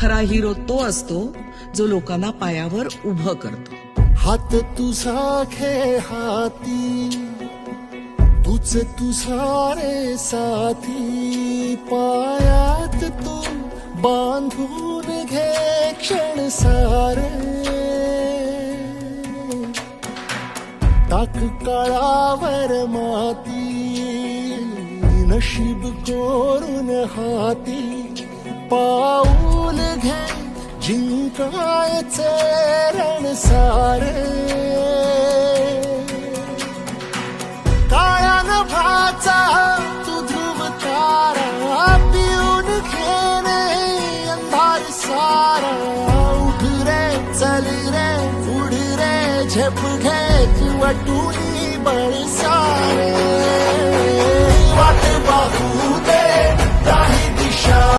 खरा हिरो तो असतो जो लोकांना पायावर उभं करतो. हात तुझा खे हाती तुझ तुझा रे साथी. पायात तू बांधून घे क्षण सारे. टाक काळावर माती नशीब कोरून हाती. पाऊल जिंकायचे रण सारे. काळ्या नभाचा तू ध्रुव तारा पिऊन घेणे अंधार सारा. उठ रे चल रे उड रे झेप घे किंवा टुनी बळ